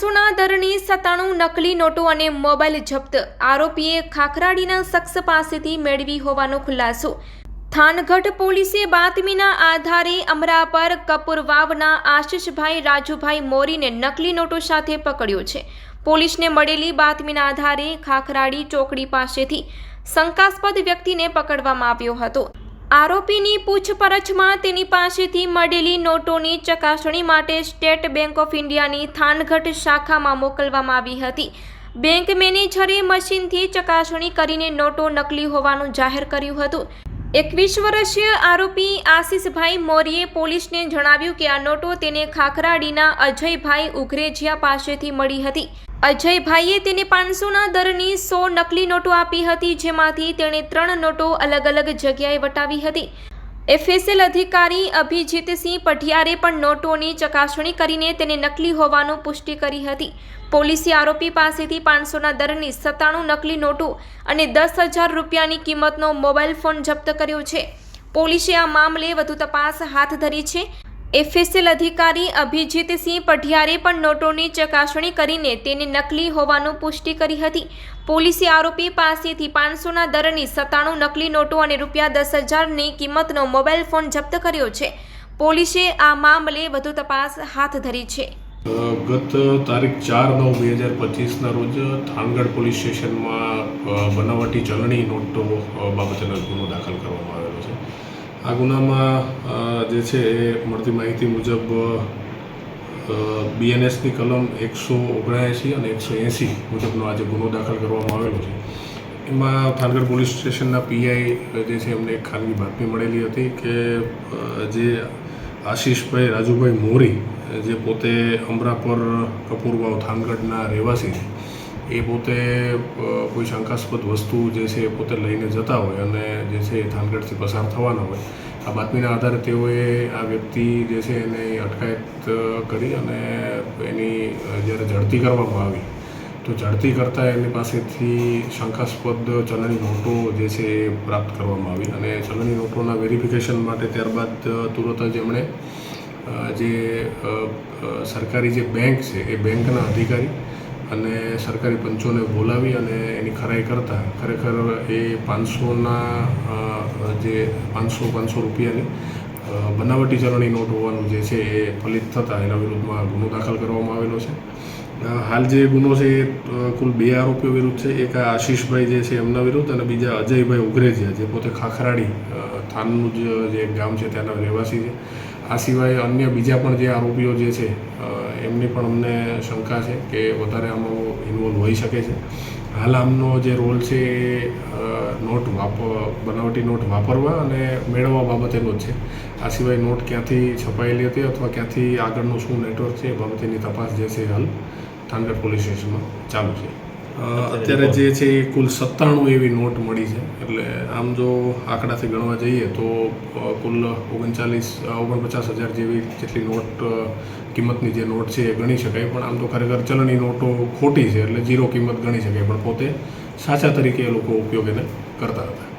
પાંચસોના દરની સત્તાણું નકલી નોટો અને મોબાઈલ જપ્ત. આરોપીએ ખાખરાડીના શખ્સ પાસેથી મેળવી હોવાનો ખુલાસો. થાનગઢ પોલીસે બાતમીના આધારે અમરાપર કપૂરવાવના આશિષભાઈ રાજુભાઈ મોરીને નકલી નોટો સાથે પકડ્યો છે. પોલીસને મળેલી બાતમીના આધારે ખાખરાડી ચોકડી પાસેથી શંકાસ્પદ વ્યક્તિને પકડવામાં આવ્યો હતો. આરોપીની પૂછપરછમાં તેની પાસેથી મળેલી નોટોની ચકાસણી માટે સ્ટેટ બેંક ઓફ ઇન્ડિયાની થાનગઢ શાખામાં મોકલવામાં આવી હતી. બેંક મેનેજરે મશીનથી ચકાસણી કરીને નોટો નકલી હોવાનું જાહેર કર્યું હતું. એકવીસ વર્ષીય આરોપી આશિષભાઈ મોરીએ પોલીસને જણાવ્યું કે આ નોટો તેને ખાખરાડીના અજયભાઈ ઉઘરેજિયા પાસેથી મળી હતી. અજયભાઈએ તેને પાંચસોના દરની સો નકલી નોટો આપી હતી, જેમાંથી તેણે ત્રણ નોટો અલગ અલગ જગ્યાએ વટાવી હતી. એફએસએલ અધિકારી અભિજીતસિંહ પઢિયારે પણ નોટોની ચકાસણી કરીને તેને નકલી હોવાનું પુષ્ટિ કરી હતી. પોલીસે આરોપી પાસેથી પાંચસોના દરની સત્તાણું નકલી નોટો અને દસ હજાર રૂપિયાની કિંમતનો મોબાઈલ ફોન જપ્ત કર્યો છે. પોલીસે આ મામલે વધુ તપાસ હાથ ધરી છે. એફએસએલ અધિકારી અભિજીતસિંહ પઢિયારે પણ નોટોની ચકાસણી કરીને તેને નકલી હોવાનું પુષ્ટિ કરી હતી. પોલીસે આરોપી પાસેથી પાંચસોના દરની સત્તાણું નકલી નોટો અને રૂપિયા દસ હજારની કિંમતનો મોબાઈલ ફોન જપ્ત કર્યો છે. પોલીસે આ મામલે વધુ તપાસ હાથ ધરી છે. ગત તારીખ ચાર નવ બે હજાર પચીસના રોજ થાનગઢ પોલીસ સ્ટેશનમાં બનાવટી ચલણી નોટો બાબતેનો ગુનો દાખલ કરવામાં આવેલો છે. આ ગુનામાં જે છે એ મળતી માહિતી મુજબ બીએનએસની કલમ એકસો ઓગણએંસી અને એકસો એંસી મુજબનો આજે ગુનો દાખલ કરવામાં આવેલો છે. એમાં થાનગઢ પોલીસ સ્ટેશનના પીઆઈ જે છે એમને એક ખાનગી બાતમી મળેલી હતી કે જે આશીષભાઈ, રાજુભાઈ મોરી જે પોતે અમરાપર કપૂરવાવ થાનગઢના રહેવાસી છે એ પોતે કોઈ શંકાસ્પદ વસ્તુ જે છે એ પોતે લઈને જતા હોય અને જે છે એ થાનગઢથી પસાર થવાના હોય. આ બાતમીના આધારે તેઓએ આ વ્યક્તિ જે છે એને અટકાયત કરી અને એની જ્યારે ઝડપી કરવામાં આવી, તો ઝડપી કરતાં એની પાસેથી શંકાસ્પદ ચલણી નોટો જે છે એ પ્રાપ્ત કરવામાં આવી અને ચલણી નોટોના વેરિફિકેશન માટે ત્યારબાદ તુરંત જ એમણે જે સરકારી જે બેંક છે એ બેંકના અધિકારી અને સરકારી પંચોને બોલાવી અને એની ખરાઈ કરતાં ખરેખર એ પાંચસોના જે પાંચસો પાંચસો રૂપિયાની બનાવટી ચલણી નોટ હોવાનું જે છે એ ફલિત થતાં એના વિરુદ્ધમાં ગુનો દાખલ કરવામાં આવેલો છે. હાલ જે ગુનો છે એ કુલ બે આરોપીઓ વિરુદ્ધ છે. એક આ આશીષભાઈ જે છે એમના વિરુદ્ધ અને બીજા અજયભાઈ ઉઘરેજિયા, જે પોતે ખાખરાડી થાનનું જે ગામ છે ત્યાંના રહેવાસી છે. આ સિવાય અન્ય બીજા પણ જે આરોપીઓ જે છે એમની પણ અમને શંકા છે કે વધારે આમાં ઇન્વોલ્વ હોઈ શકે છે. હાલ આમનો જે રોલ છે એ નોટ વાપ, બનાવટી નોટ વાપરવા અને મેળવવા બાબતેનો જ છે. આ સિવાય નોટ ક્યાંથી છપાયેલી હતી અથવા ક્યાંથી આગળનું શું નેટવર્ક છે એ બાબતેની તપાસ જે છે હાલ થાનગઢ પોલીસ સ્ટેશનમાં ચાલુ છે. અત્યારે જે છે એ કુલ સત્તાણું એવી નોટ મળી છે. એટલે આમ જો આંકડાથી ગણવા જઈએ તો કુલ ઓગણચાલીસ ઓગણપચાસ હજાર જેવી જેટલી નોટ કિંમતની જે નોટ છે એ ગણી શકાય. પણ આમ તો ખરેખર ચલણી નોટો ખોટી છે, એટલે ઝીરો કિંમત ગણી શકાય. પણ પોતે સાચા તરીકે એ લોકો ઉપયોગ એને કરતા હતા.